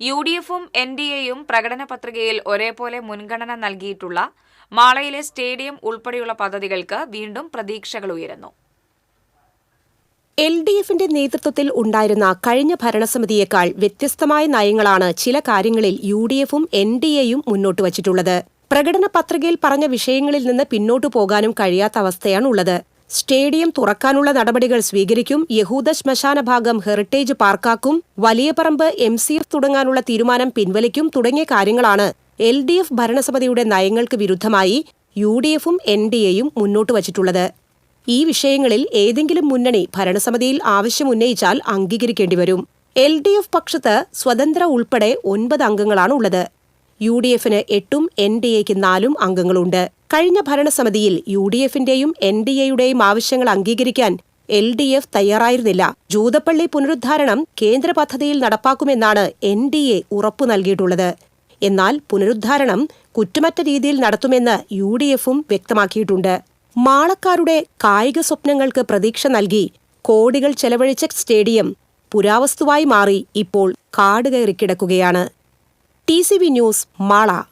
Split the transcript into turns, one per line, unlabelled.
U D എഫും N D എയും പ്രകടന പത്രികയിൽ ഒരേപോലെ മുൻഗണന നൽകിയിട്ടുള്ള മാളയിലെ സ്റ്റേഡിയം ഉൾപ്പെടെയുള്ള പദ്ധതികൾക്ക് വീണ്ടും പ്രതീക്ഷകൾ ഉയരുന്നു.
എൽ ഡി എഫിന്റെ നേതൃത്വത്തിൽ ഉണ്ടായിരുന്ന കഴിഞ്ഞ ഭരണസമിതിയേക്കാൾ വ്യത്യസ്തമായ നയങ്ങളാണ് ചില കാര്യങ്ങളിൽ യു ഡി എഫും എൻ ഡി എയും മുന്നോട്ട് വച്ചിട്ടുള്ളത്. പ്രകടന പത്രികയിൽ പറഞ്ഞ വിഷയങ്ങളിൽ നിന്ന് പിന്നോട്ടു പോകാനും കഴിയാത്ത അവസ്ഥയാണുള്ളത്. സ്റ്റേഡിയം തുറക്കാനുള്ള നടപടികൾ സ്വീകരിക്കും. യഹൂദ ശ്മശാന ഭാഗം ഹെറിറ്റേജ് പാർക്കാക്കും. വലിയപറമ്പ് എം സി എഫ് തുടങ്ങാനുള്ള തീരുമാനം പിൻവലിക്കും തുടങ്ങിയ കാര്യങ്ങളാണ് എൽ ഡി എഫ് ഭരണസമിതിയുടെ നയങ്ങൾക്ക് വിരുദ്ധമായി യു ഡി എഫും എൻ ഡി എയും മുന്നോട്ട് വച്ചിട്ടുള്ളത്. ഈ വിഷയങ്ങളിൽ ഏതെങ്കിലും മുന്നണി ഭരണസമിതിയിൽ ആവശ്യമുന്നയിച്ചാൽ അംഗീകരിക്കേണ്ടി വരും. എൽ ഡി എഫ് പക്ഷത്ത് സ്വതന്ത്ര ഉൾപ്പെടെ ഒൻപത് അംഗങ്ങളാണ് ഉള്ളത് യു ഡി എഫിന് എട്ടും എൻ ഡി എക്ക് നാലും അംഗങ്ങളുണ്ട്. കഴിഞ്ഞ ഭരണസമിതിയിൽ യു ഡി എഫിന്റെയും എൻ ഡി എയുടെയും ആവശ്യങ്ങൾ അംഗീകരിക്കാൻ എൽ ഡി എഫ് തയ്യാറായിരുന്നില്ല. ജൂതപ്പള്ളി പുനരുദ്ധാരണം കേന്ദ്ര പദ്ധതിയിൽ നടപ്പാക്കുമെന്നാണ് എൻ ഡി എ ഉറപ്പു നൽകിയിട്ടുള്ളത്. എന്നാൽ പുനരുദ്ധാരണം കുറ്റമറ്റ രീതിയിൽ നടത്തുമെന്ന് യു ഡി എഫും വ്യക്തമാക്കിയിട്ടുണ്ട്. മാളക്കാരുടെ കായിക സ്വപ്നങ്ങൾക്ക് പ്രതീക്ഷ നൽകി കോടികൾ ചെലവഴിച്ച സ്റ്റേഡിയം പുരാവസ്തുവായി മാറി ഇപ്പോൾ കാട് കയറി കിടക്കുകയാണ്. T news Mala.